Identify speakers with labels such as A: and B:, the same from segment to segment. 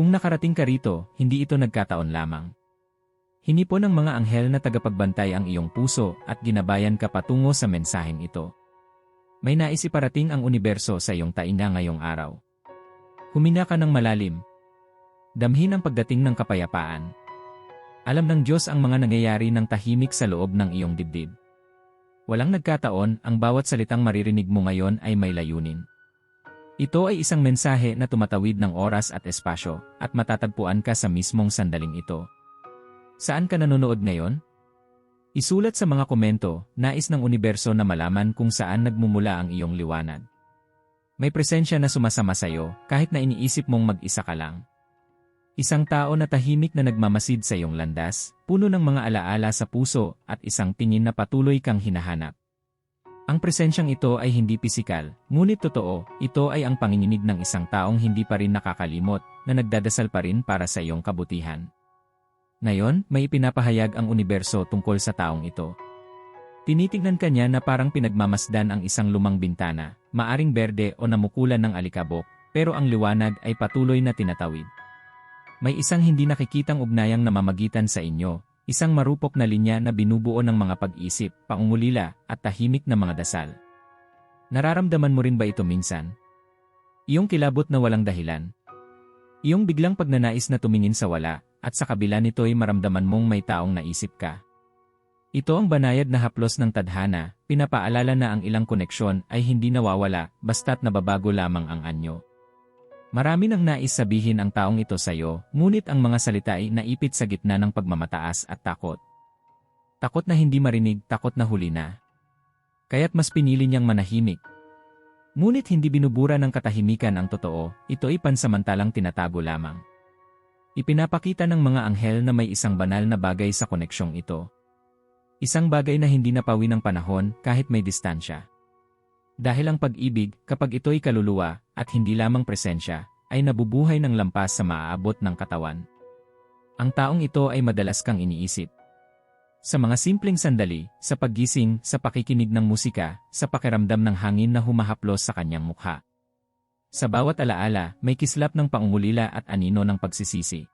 A: Kung nakarating ka rito, hindi ito nagkataon lamang. Hinipon ng mga anghel na tagapagbantay ang iyong puso at ginabayan ka patungo sa mensaheng ito. May nais iparating ang universo sa iyong tainga ngayong araw. Humina ka ng malalim. Damhin ang pagdating ng kapayapaan. Alam ng Diyos ang mga nangyayari ng tahimik sa loob ng iyong dibdib. Walang nagkataon, ang bawat salitang maririnig mo ngayon ay may layunin. Ito ay isang mensahe na tumatawid ng oras at espasyo, at matatagpuan ka sa mismong sandaling ito. Saan ka nanonood ngayon? Isulat sa mga komento, nais ng universo na malaman kung saan nagmumula ang iyong liwanag. May presensya na sumasama sa iyo kahit na iniisip mong mag-isa ka lang. Isang tao na tahimik na nagmamasid sa iyong landas, puno ng mga alaala sa puso at isang tingin na patuloy kang hinahanap. Ang presensyang ito ay hindi pisikal, ngunit totoo, ito ay ang panginginig ng isang taong hindi pa rin nakakalimot na nagdadasal pa rin para sa iyong kabutihan. Ngayon, may ipinapahayag ang universo tungkol sa taong ito. Tinitignan kanya na parang pinagmamasdan ang isang lumang bintana, maaring berde o namukulan ng alikabok, pero ang liwanag ay patuloy na tinatawid. May isang hindi nakikitang ugnayang namamagitan sa inyo, isang marupok na linya na binubuo ng mga pag-isip, pangungulila, at tahimik na mga dasal. Nararamdaman mo rin ba ito minsan? Iyong kilabot na walang dahilan. Iyong biglang pagnanais na tumingin sa wala, at sa kabila nito'y maramdaman mong may taong naisip ka. Ito ang banayad na haplos ng tadhana, pinapaalala na ang ilang koneksyon ay hindi nawawala basta't nababago lamang ang anyo. Marami nang nais sabihin ang taong ito sa iyo, ngunit ang mga salita ay naipit sa gitna ng pagmamataas at takot. Takot na hindi marinig, takot na huli na. Kaya't mas pinili niyang manahimik. Ngunit hindi binubura ng katahimikan ang totoo, ito ay pansamantalang tinatago lamang. Ipinapakita ng mga anghel na may isang banal na bagay sa koneksyong ito. Isang bagay na hindi napawi ng panahon kahit may distansya. Dahil ang pag-ibig, kapag ito'y kaluluwa at hindi lamang presensya, ay nabubuhay ng lampas sa maaabot ng katawan. Ang taong ito ay madalas kang iniisip. Sa mga simpleng sandali, sa paggising, sa pakikinig ng musika, sa pakiramdam ng hangin na humahaplos sa kanyang mukha. Sa bawat alaala, may kislap ng pangungulila at anino ng pagsisisi.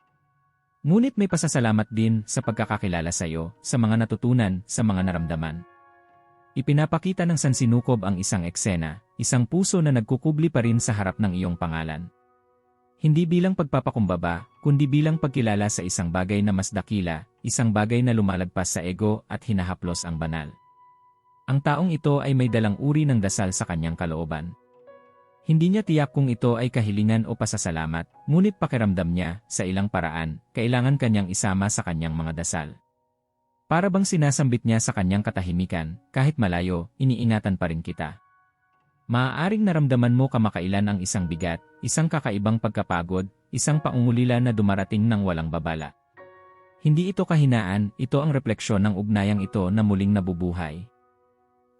A: Ngunit may pasasalamat din sa pagkakakilala sa iyo, sa mga natutunan, sa mga naramdaman. Ipinapakita ng sansinukob ang isang eksena, isang puso na nagkukubli pa rin sa harap ng iyong pangalan. Hindi bilang pagpapakumbaba, kundi bilang pagkilala sa isang bagay na mas dakila, isang bagay na lumalagpas sa ego at hinahaplos ang banal. Ang taong ito ay may dalang uri ng dasal sa kanyang kalooban. Hindi niya tiyak kung ito ay kahilingan o pasasalamat, ngunit pakiramdam niya, sa ilang paraan, kailangan kanyang isama sa kanyang mga dasal. Para bang sinasambit niya sa kanyang katahimikan, kahit malayo, iniingatan pa rin kita. Maaaring naramdaman mo kamakailan ang isang bigat, isang kakaibang pagkapagod, isang paungulila na dumarating ng walang babala. Hindi ito kahinaan, ito ang refleksyon ng ugnayang ito na muling nabubuhay.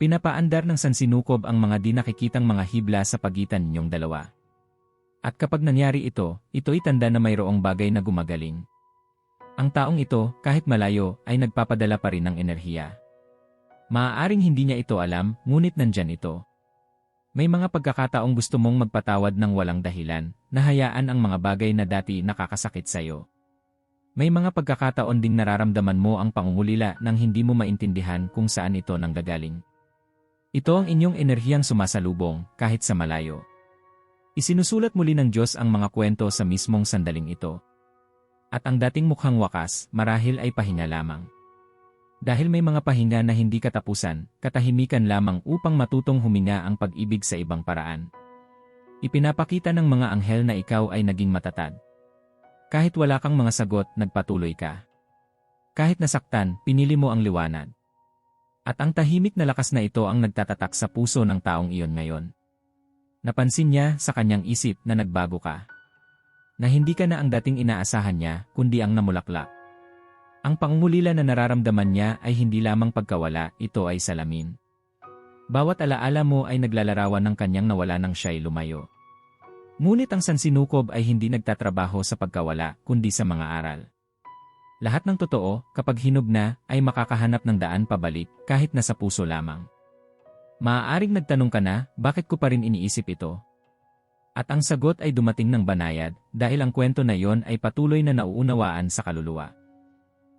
A: Pinapaandar ng sansinukob ang mga di nakikitang mga hibla sa pagitan ninyong dalawa. At kapag nangyari ito, ito'y tanda na mayroong bagay na gumagaling. Ang taong ito, kahit malayo, ay nagpapadala pa rin ng enerhiya. Maaaring hindi niya ito alam, ngunit nandyan ito. May mga pagkakataong gusto mong magpatawad ng walang dahilan, nahayaan ang mga bagay na dati nakakasakit sa'yo. May mga pagkakataon ding nararamdaman mo ang pangungulila nang hindi mo maintindihan kung saan ito nanggagaling. Ito ang inyong enerhiyang sumasalubong, kahit sa malayo. Isinusulat muli ng Diyos ang mga kwento sa mismong sandaling ito. At ang dating mukhang wakas, marahil ay pahinga lamang. Dahil may mga pahinga na hindi katapusan, katahimikan lamang upang matutong huminga ang pag-ibig sa ibang paraan. Ipinapakita ng mga anghel na ikaw ay naging matatag. Kahit wala kang mga sagot, nagpatuloy ka. Kahit nasaktan, pinili mo ang liwanag. At ang tahimik na lakas na ito ang nagtatatak sa puso ng taong iyon ngayon. Napansin niya sa kanyang isip na nagbago ka. Na hindi ka na ang dating inaasahan niya, kundi ang namulaklak. Ang pangungulila na nararamdaman niya ay hindi lamang pagkawala, ito ay salamin. Bawat alaala mo ay naglalarawan ng kanyang nawala nang siya'y lumayo. Ngunit ang sansinukob ay hindi nagtatrabaho sa pagkawala, kundi sa mga aral. Lahat ng totoo, kapag hinog na, ay makakahanap ng daan pabalik, kahit nasa puso lamang. Maaaring nagtanong ka na, bakit ko pa rin iniisip ito? At ang sagot ay dumating ng banayad dahil ang kwento na iyon ay patuloy na nauunawaan sa kaluluwa.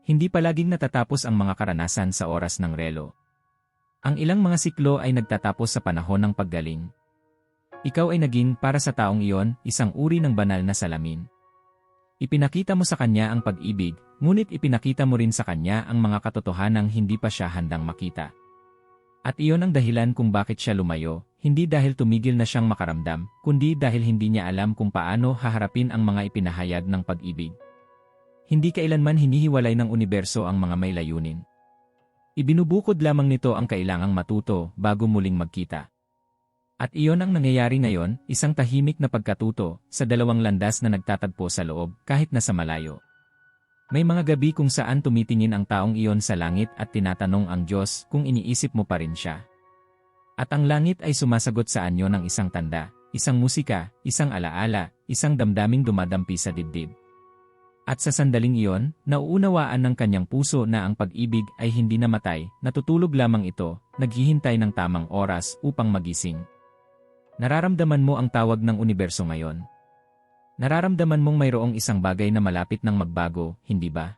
A: Hindi palaging natatapos ang mga karanasan sa oras ng relo. Ang ilang mga siklo ay nagtatapos sa panahon ng paggaling. Ikaw ay naging para sa taong iyon isang uri ng banal na salamin. Ipinakita mo sa kanya ang pag-ibig, ngunit ipinakita mo rin sa kanya ang mga katotohanang hindi pa siya handang makita. At iyon ang dahilan kung bakit siya lumayo, hindi dahil tumigil na siyang makaramdam, kundi dahil hindi niya alam kung paano haharapin ang mga ipinahayag ng pag-ibig. Hindi kailanman hinihiwalay ng universo ang mga may layunin. Ibinubukod lamang nito ang kailangang matuto bago muling magkita. At iyon ang nangyayari ngayon, isang tahimik na pagkatuto sa dalawang landas na nagtatagpo sa loob kahit nasa malayo. May mga gabi kung saan tumitingin ang taong iyon sa langit at tinatanong ang Diyos kung iniisip mo pa rin siya. At ang langit ay sumasagot sa anyo ng isang tanda, isang musika, isang alaala, isang damdaming dumadampi sa dibdib. At sa sandaling iyon, nauunawaan ng kanyang puso na ang pag-ibig ay hindi namatay, natutulog lamang ito, naghihintay ng tamang oras upang magising. Nararamdaman mo ang tawag ng universo ngayon. Nararamdaman mong mayroong isang bagay na malapit ng magbago, hindi ba?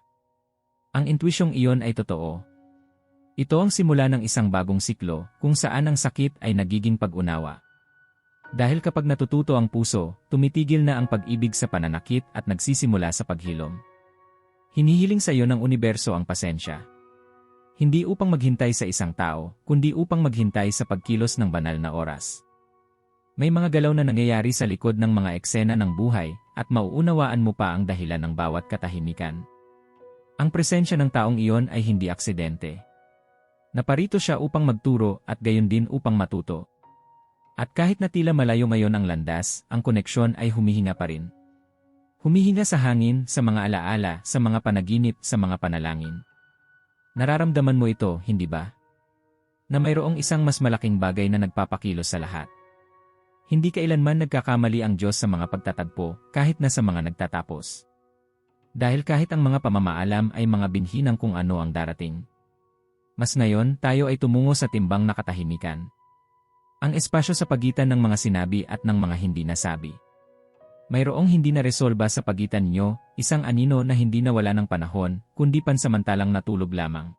A: Ang intuisyong iyon ay totoo, ito ang simula ng isang bagong siklo kung saan ang sakit ay nagiging pag-unawa. Dahil kapag natututo ang puso, tumitigil na ang pag-ibig sa pananakit at nagsisimula sa paghilom. Hinihiling sa iyo ng universo ang pasensya. Hindi upang maghintay sa isang tao, kundi upang maghintay sa pagkilos ng banal na oras. May mga galaw na nangyayari sa likod ng mga eksena ng buhay at mauunawaan mo pa ang dahilan ng bawat katahimikan. Ang presensya ng taong iyon ay hindi aksidente. Naparito siya upang magturo at gayon din upang matuto. At kahit na tila malayo ngayon ang landas, ang koneksyon ay humihinga pa rin. Humihinga sa hangin, sa mga alaala, sa mga panaginip, sa mga panalangin. Nararamdaman mo ito, hindi ba? Na mayroong isang mas malaking bagay na nagpapakilos sa lahat. Hindi kailanman nagkakamali ang Diyos sa mga pagtatagpo, kahit na sa mga nagtatapos. Dahil kahit ang mga pamamaalam ay mga binhi ng kung ano ang darating. Mas ngayon, tayo ay tumungo sa timbang na katahimikan. Ang espasyo sa pagitan ng mga sinabi at ng mga hindi nasabi. Mayroong hindi na resolba sa pagitan ninyo, isang anino na hindi nawala ng panahon, kundi pansamantalang natulog lamang.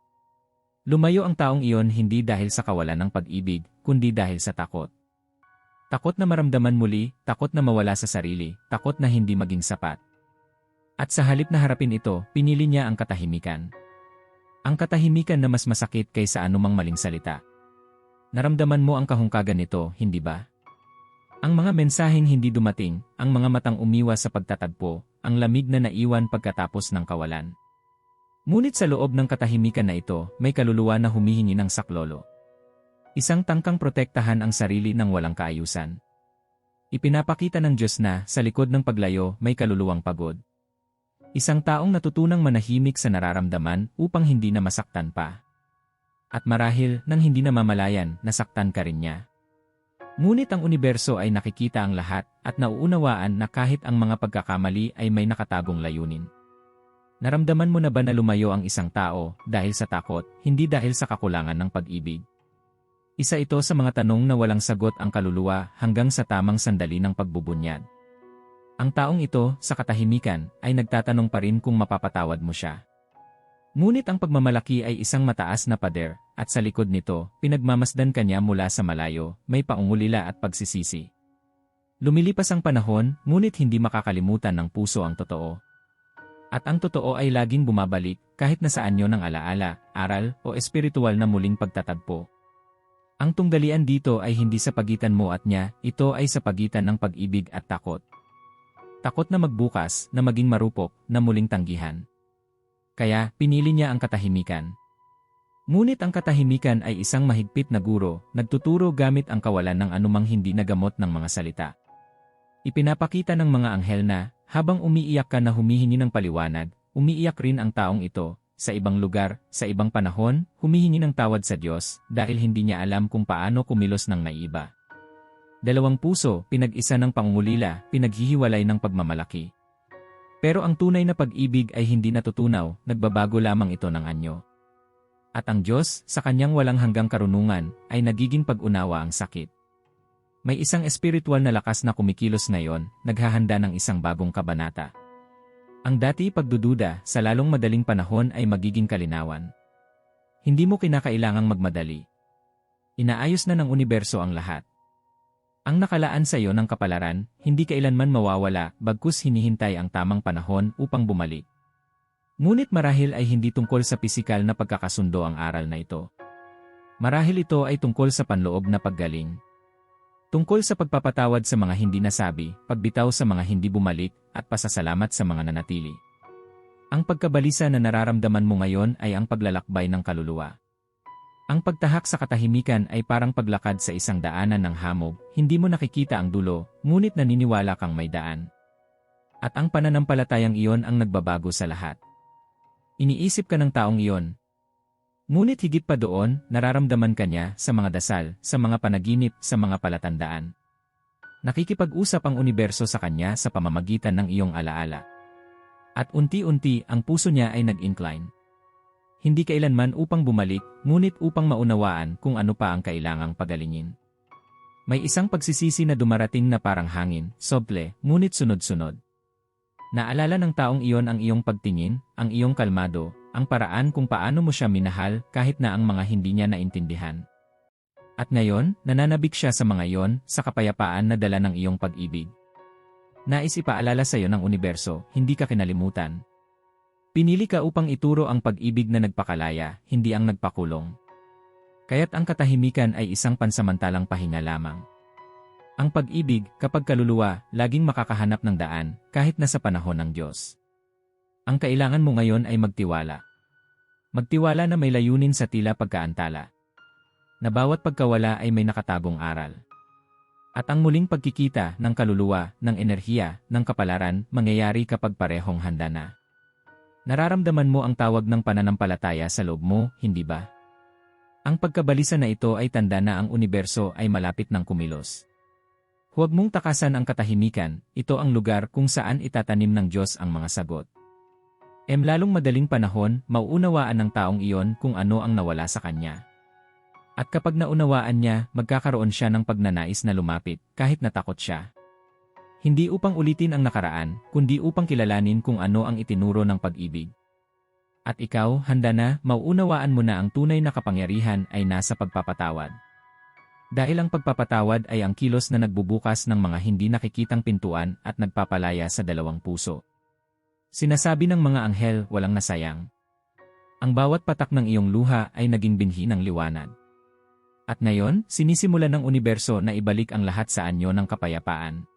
A: Lumayo ang taong iyon hindi dahil sa kawalan ng pag-ibig, kundi dahil sa takot. Takot na maramdaman muli, takot na mawala sa sarili, takot na hindi maging sapat. At sa halip na harapin ito, pinili niya ang katahimikan. Ang katahimikan na mas masakit kaysa anumang maling salita. Naramdaman mo ang kahungkagan nito, hindi ba? Ang mga mensaheng hindi dumating, ang mga matang umiwas sa pagtatagpo, ang lamig na naiwan pagkatapos ng kawalan. Ngunit sa loob ng katahimikan na ito, may kaluluwa na humihingi ng saklolo. Isang tangkang protektahan ang sarili ng walang kaayusan. Ipinapakita ng Diyos na, sa likod ng paglayo, may kaluluwang pagod. Isang taong natutunang manahimik sa nararamdaman upang hindi na masaktan pa. At marahil, nang hindi na mamalayan, nasaktan ka rin niya. Ngunit ang universo ay nakikita ang lahat at nauunawaan na kahit ang mga pagkakamali ay may nakatagong layunin. Naramdaman mo na ba na lumayo ang isang tao dahil sa takot, hindi dahil sa kakulangan ng pag-ibig? Isa ito sa mga tanong na walang sagot ang kaluluwa hanggang sa tamang sandali ng pagbubunyad. Ang taong ito, sa katahimikan, ay nagtatanong pa rin kung mapapatawad mo siya. Ngunit ang pagmamalaki ay isang mataas na pader, at sa likod nito, pinagmamasdan kanya mula sa malayo, may paungulila at pagsisisi. Lumilipas ang panahon, ngunit hindi makakalimutan ng puso ang totoo. At ang totoo ay laging bumabalik, kahit na saan nyo ng alaala, aral, o espiritual na muling pagtatagpo. Ang tunggalian dito ay hindi sa pagitan mo at niya, ito ay sa pagitan ng pag-ibig at takot. Takot na magbukas, na maging marupok, na muling tanggihan. Kaya, pinili niya ang katahimikan. Ngunit ang katahimikan ay isang mahigpit na guro, nagtuturo gamit ang kawalan ng anumang hindi nagamot ng mga salita. Ipinapakita ng mga anghel na, habang umiiyak ka na humihingi ng paliwanag, umiiyak rin ang taong ito, sa ibang lugar, sa ibang panahon, humihingi ng tawad sa Diyos dahil hindi niya alam kung paano kumilos ng naiba. Dalawang puso, pinag-isa ng pangungulila, pinaghihiwalay ng pagmamalaki. Pero ang tunay na pag-ibig ay hindi natutunaw, nagbabago lamang ito ng anyo. At ang Diyos, sa kanyang walang hanggang karunungan, ay nagiging pag-unawa ang sakit. May isang espiritual na lakas na kumikilos ngayon, naghahanda ng isang bagong kabanata. Ang dati pagdududa sa lalong madaling panahon ay magiging kalinawan. Hindi mo kinakailangang magmadali. Inaayos na ng universo ang lahat. Ang nakalaan sa iyo ng kapalaran, hindi kailanman mawawala bagkus hinihintay ang tamang panahon upang bumalik. Ngunit marahil ay hindi tungkol sa pisikal na pagkakasundo ang aral na ito. Marahil ito ay tungkol sa panloob na paggaling. Tungkol sa pagpapatawad sa mga hindi nasabi, pagbitaw sa mga hindi bumalik, at pasasalamat sa mga nanatili. Ang pagkabalisa na nararamdaman mo ngayon ay ang paglalakbay ng kaluluwa. Ang pagtahak sa katahimikan ay parang paglakad sa isang daanan ng hamog, hindi mo nakikita ang dulo, ngunit naniniwala kang may daan. At ang pananampalatayang iyon ang nagbabago sa lahat. Iniisip ka ng taong iyon. Ngunit higit pa doon, nararamdaman ka niya sa mga dasal, sa mga panaginip, sa mga palatandaan. Nakikipag-usap ang universo sa kanya sa pamamagitan ng iyong alaala. At unti-unti ang puso niya ay nag-incline hindi kailanman upang bumalik, ngunit upang maunawaan kung ano pa ang kailangang pagalingin. May isang pagsisisi na dumarating na parang hangin, soble, ngunit sunod-sunod. Naalala ng taong iyon ang iyong pagtingin, ang iyong kalmado, ang paraan kung paano mo siya minahal kahit na ang mga hindi niya naintindihan. At ngayon, nananabik siya sa mga iyon, sa kapayapaan na dala ng iyong pag-ibig. Nais ipaalala sa iyo ng universo, hindi ka kinalimutan, Pinili ka upang ituro ang pag-ibig na nagpakalaya, hindi ang nagpakulong. Kaya't ang katahimikan ay isang pansamantalang pahinga lamang. Ang pag-ibig, kapag kaluluwa, laging makakahanap ng daan, kahit na sa panahon ng Diyos. Ang kailangan mo ngayon ay magtiwala. Magtiwala na may layunin sa tila pagkaantala. Na bawat pagkawala ay may nakatagong aral. At ang muling pagkikita ng kaluluwa, ng enerhiya, ng kapalaran, mangyayari kapag parehong handa na. Nararamdaman mo ang tawag ng pananampalataya sa loob mo, hindi ba? Ang pagkabalisa na ito ay tanda na ang universo ay malapit ng kumilos. Huwag mong takasan ang katahimikan, ito ang lugar kung saan itatanim ng Diyos ang mga sagot. Em lalong madaling panahon, mauunawaan ng taong iyon kung ano ang nawala sa kanya. At kapag naunawaan niya, magkakaroon siya ng pagnanais na lumapit, kahit natakot siya. Hindi upang ulitin ang nakaraan, kundi upang kilalanin kung ano ang itinuro ng pag-ibig. At ikaw, handa na, mauunawaan mo na ang tunay na kapangyarihan ay nasa pagpapatawad. Dahil ang pagpapatawad ay ang kilos na nagbubukas ng mga hindi nakikitang pintuan at nagpapalaya sa dalawang puso. Sinasabi ng mga anghel, walang nasayang. Ang bawat patak ng iyong luha ay naging binhi ng liwanag. At ngayon, sinisimula ng universo na ibalik ang lahat sa anyo ng kapayapaan.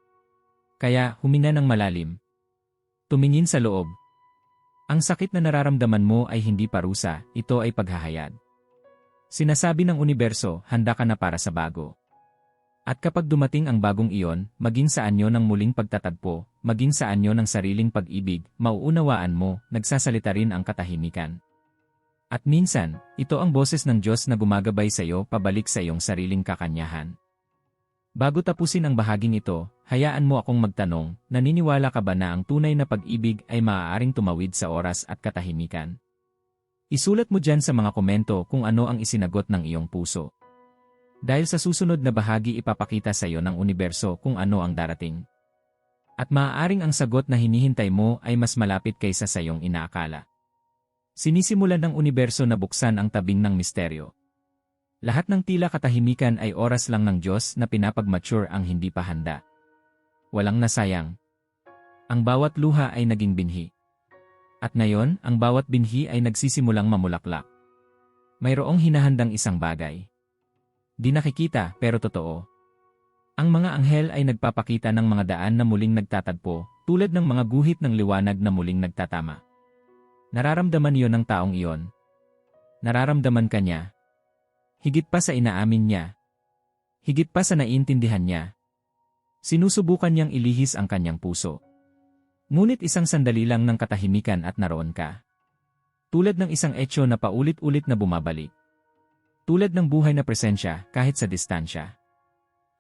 A: Kaya, huminga ng malalim. Tumingin sa loob. Ang sakit na nararamdaman mo ay hindi parusa, ito ay paghahayag. Sinasabi ng universo, handa ka na para sa bago. At kapag dumating ang bagong iyon, maging sa anyo ng muling pagtatagpo, maging sa anyo ng sariling pag-ibig, mauunawaan mo, nagsasalita rin ang katahimikan. At minsan, ito ang boses ng Diyos na gumagabay sa iyo pabalik sa iyong sariling kakanyahan. Bago tapusin ang bahaging ito, hayaan mo akong magtanong, naniniwala ka ba na ang tunay na pag-ibig ay maaaring tumawid sa oras at katahimikan? Isulat mo dyan sa mga komento kung ano ang isinagot ng iyong puso. Dahil sa susunod na bahagi ipapakita sa iyo ng universo kung ano ang darating. At maaaring ang sagot na hinihintay mo ay mas malapit kaysa sa iyong inaakala. Sinisimulan ng universo na buksan ang tabing ng misteryo. Lahat ng tila katahimikan ay oras lang ng Diyos na pinapagmature ang hindi pa handa. Walang nasayang. Ang bawat luha ay naging binhi. At ngayon, ang bawat binhi ay nagsisimulang mamulaklak. Mayroong hinahandang isang bagay. Di nakikita pero totoo. Ang mga anghel ay nagpapakita ng mga daan na muling nagtatagpo, tulad ng mga guhit ng liwanag na muling nagtatama. Nararamdaman iyon ng taong iyon. Nararamdaman ka niya, Higit pa sa inaamin niya. Higit pa sa naiintindihan niya. Sinusubukan niyang ilihis ang kanyang puso. Ngunit isang sandali lang ng katahimikan at naroon ka. Tulad ng isang etyo na paulit-ulit na bumabalik. Tulad ng buhay na presensya kahit sa distansya.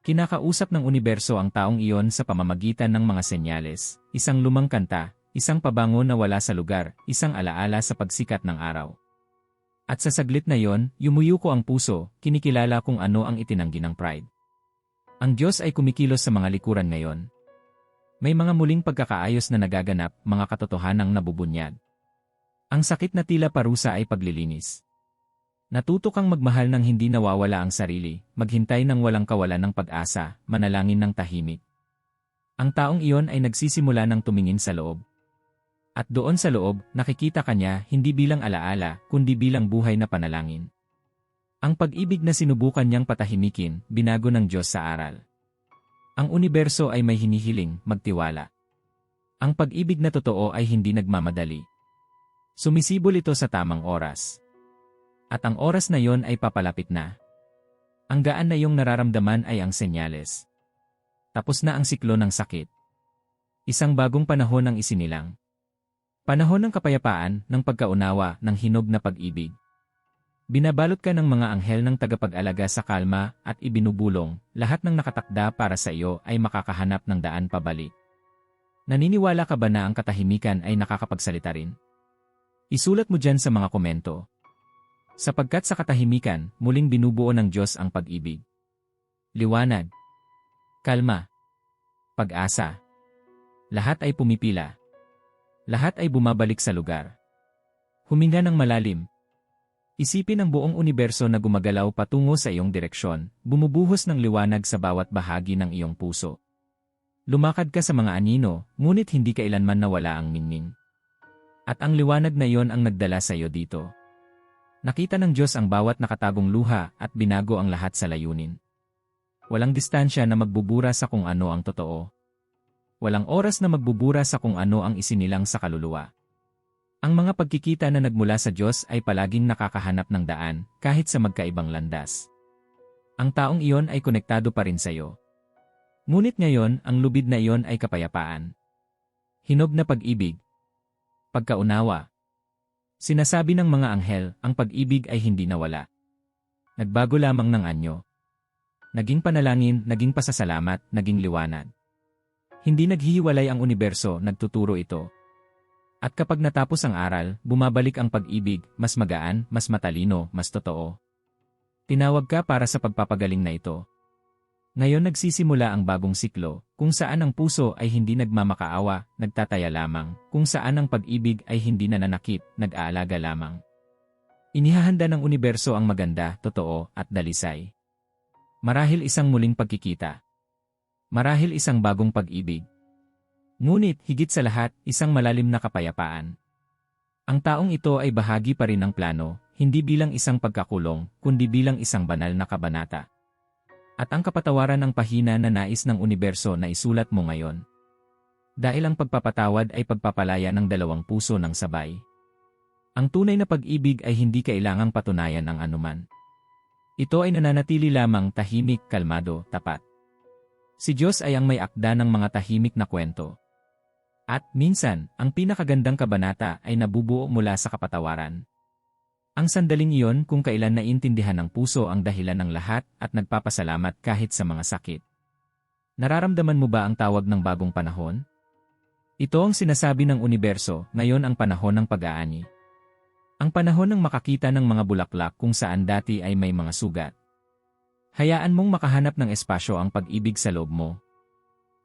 A: Kinakausap ng universo ang taong iyon sa pamamagitan ng mga senyales, isang lumang kanta, isang pabango na wala sa lugar, isang alaala sa pagsikat ng araw. At sa saglit na yon, yumuyuko ang puso, kinikilala kung ano ang itinanggi ng pride. Ang Diyos ay kumikilos sa mga likuran ngayon. May mga muling pagkakaayos na nagaganap, mga katotohanang nabubunyad. Ang sakit na tila parusa ay paglilinis. Natuto kang magmahal ng hindi nawawala ang sarili, maghintay ng walang kawalan ng pag-asa, manalangin ng tahimik. Ang taong iyon ay nagsisimula ng tumingin sa loob. At doon sa loob, nakikita kanya hindi bilang alaala, kundi bilang buhay na panalangin. Ang pag-ibig na sinubukan niyang patahimikin, binago ng Diyos sa aral. Ang universo ay may hinihiling, magtiwala. Ang pag-ibig na totoo ay hindi nagmamadali. Sumisibol ito sa tamang oras. At ang oras na yon ay papalapit na. Ang gaan na iyong nararamdaman ay ang senyales. Tapos na ang siklo ng sakit. Isang bagong panahon ang isinilang. Panahon ng kapayapaan, ng pagkaunawa, ng hinog na pag-ibig. Binabalot ka ng mga anghel ng tagapag-alaga sa kalma at ibinubulong, lahat ng nakatakda para sa iyo ay makakahanap ng daan pabalik. Naniniwala ka ba na ang katahimikan ay nakakapagsalita rin? Isulat mo dyan sa mga komento. Sapagkat sa katahimikan, muling binubuo ng Diyos ang pag-ibig. Liwanag. Kalma. Pag-asa. Lahat ay pumipila. Lahat ay bumabalik sa lugar. Huminga ng malalim, Isipin ang buong universo na gumagalaw patungo sa iyong direksyon, bumubuhos ng liwanag sa bawat bahagi ng iyong puso. Lumakad ka sa mga anino, ngunit hindi kailanman nawala ang ningning. At ang liwanag na iyon ang nagdala sa iyo dito. Nakita ng Diyos ang bawat nakatagong luha at binago ang lahat sa layunin. Walang distansya na magbubura sa kung ano ang totoo. Walang oras na magbubura sa kung ano ang isinilang sa kaluluwa. Ang mga pagkikita na nagmula sa Diyos ay palaging nakakahanap ng daan, kahit sa magkaibang landas. Ang taong iyon ay konektado pa rin sa iyo. Ngunit ngayon, ang lubid na iyon ay kapayapaan. Hinog na pag-ibig. Pagkaunawa. Sinasabi ng mga anghel, ang pag-ibig ay hindi nawala. Nagbago lamang ng anyo. Naging panalangin, naging pasasalamat, naging liwanag. Hindi naghihiwalay ang universo, nagtuturo ito, at kapag natapos ang aral, bumabalik ang pag-ibig, mas magaan, mas matalino, mas totoo. Tinawag ka para sa pagpapagaling na ito. Ngayon nagsisimula ang bagong siklo, kung saan ang puso ay hindi nagmamakaawa, nagtataya lamang, kung saan ang pag-ibig ay hindi nananakit, nag-aalaga lamang. Inihahanda ng universo ang maganda, totoo, at dalisay. Marahil isang muling pagkikita. Marahil isang bagong pag-ibig. Ngunit, higit sa lahat, isang malalim na kapayapaan. Ang taong ito ay bahagi pa rin ng plano, hindi bilang isang pagkakulong, kundi bilang isang banal na kabanata. At ang kapatawaran ng pahina na nais ng universo na isulat mo ngayon. Dahil ang pagpapatawad ay pagpapalaya ng dalawang puso ng sabay. Ang tunay na pag-ibig ay hindi kailangang patunayan ang anuman. Ito ay nananatili lamang tahimik, kalmado, tapat. Si Diyos ay ang may akda ng mga tahimik na kwento. At minsan, ang pinakagandang kabanata ay nabubuo mula sa kapatawaran. Ang sandaling iyon kung kailan naintindihan ng puso ang dahilan ng lahat at nagpapasalamat kahit sa mga sakit. Nararamdaman mo ba ang tawag ng bagong panahon? Ito ang sinasabi ng universo, ngayon ang panahon ng pag-aani. Ang panahon ng makakita ng mga bulaklak kung saan dati ay may mga sugat. Hayaan mong makahanap ng espasyo ang pag-ibig sa loob mo,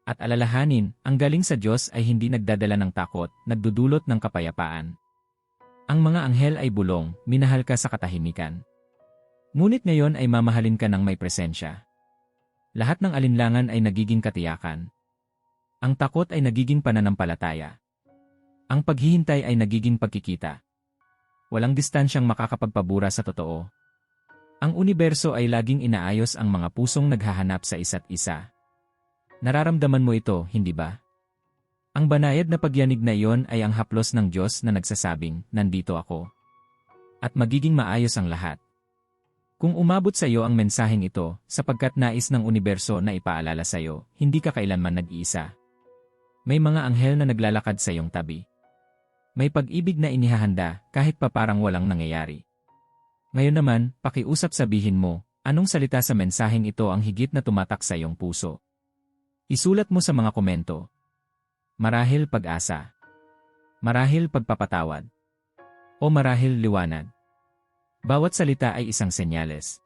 A: at alalahanin, ang galing sa Diyos ay hindi nagdadala ng takot, nagdudulot ng kapayapaan. Ang mga anghel ay bulong, minahal ka sa katahimikan. Ngunit ngayon ay mamahalin ka ng may presensya. Lahat ng alinlangan ay nagiging katiyakan. Ang takot ay nagiging pananampalataya. Ang paghihintay ay nagiging pagkikita. Walang distansyang makakapagpabura sa totoo. Ang universo ay laging inaayos ang mga pusong naghahanap sa isa't isa. Nararamdaman mo ito, hindi ba? Ang banayad na pagyanig na iyon ay ang haplos ng Diyos na nagsasabing, nandito ako. At magiging maayos ang lahat. Kung umabot sa iyo ang mensaheng ito, sapagkat nais ng universo na ipaalala sa iyo, hindi ka kailanman nag-iisa. May mga anghel na naglalakad sa iyong tabi. May pag-ibig na inihahanda kahit pa parang walang nangyayari. Ngayon naman, pakiusap sabihin mo, anong salita sa mensaheng ito ang higit na tumatak sa iyong puso? Isulat mo sa mga komento. Marahil pag-asa. Marahil pagpapatawad. O marahil liwanag. Bawat salita ay isang senyales.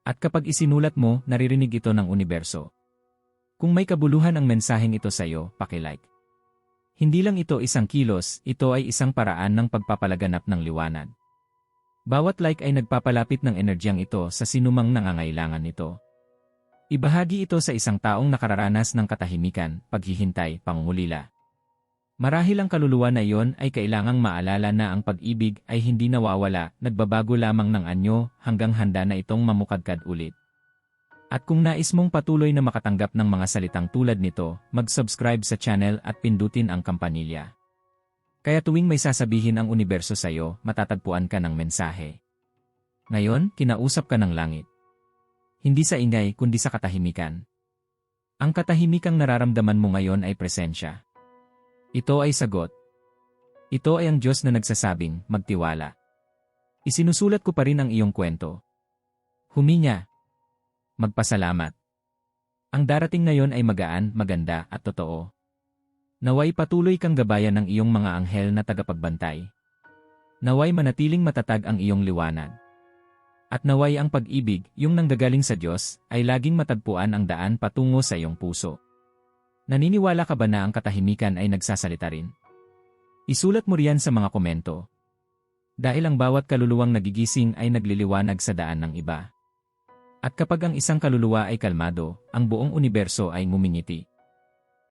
A: At kapag isinulat mo, naririnig ito ng universo. Kung may kabuluhan ang mensaheng ito sa iyo, pakilike. Hindi lang ito isang kilos, ito ay isang paraan ng pagpapalaganap ng liwanag. Bawat like ay nagpapalapit ng energyang ito sa sinumang nangangailangan nito. Ibahagi ito sa isang taong nakararanas ng katahimikan, paghihintay, pangungulila. Marahil ang kaluluwa na iyon ay kailangang maalala na ang pag-ibig ay hindi nawawala, nagbabago lamang ng anyo hanggang handa na itong mamukadkad ulit. At kung nais mong patuloy na makatanggap ng mga salitang tulad nito, mag-subscribe sa channel at pindutin ang kampanilya. Kaya tuwing may sasabihin ang universo sa iyo, matatagpuan ka ng mensahe. Ngayon, kinausap ka ng langit. Hindi sa ingay kundi sa katahimikan. Ang katahimikang nararamdaman mo ngayon ay presensya. Ito ay sagot. Ito ay ang Diyos na nagsasabing, magtiwala. Isinusulat ko pa rin ang iyong kwento. Huminya. Magpasalamat. Ang darating ngayon ay magaan, maganda at totoo. Naway patuloy kang gabayan ng iyong mga anghel na tagapagbantay. Naway manatiling matatag ang iyong liwanag. At naway ang pag-ibig, yung nanggagaling sa Diyos, ay laging matagpuan ang daan patungo sa iyong puso. Naniniwala ka ba na ang katahimikan ay nagsasalita rin? Isulat mo riyan sa mga komento. Dahil ang bawat kaluluwang nagigising ay nagliliwanag sa daan ng iba. At kapag ang isang kaluluwa ay kalmado, ang buong universo ay ngumingiti.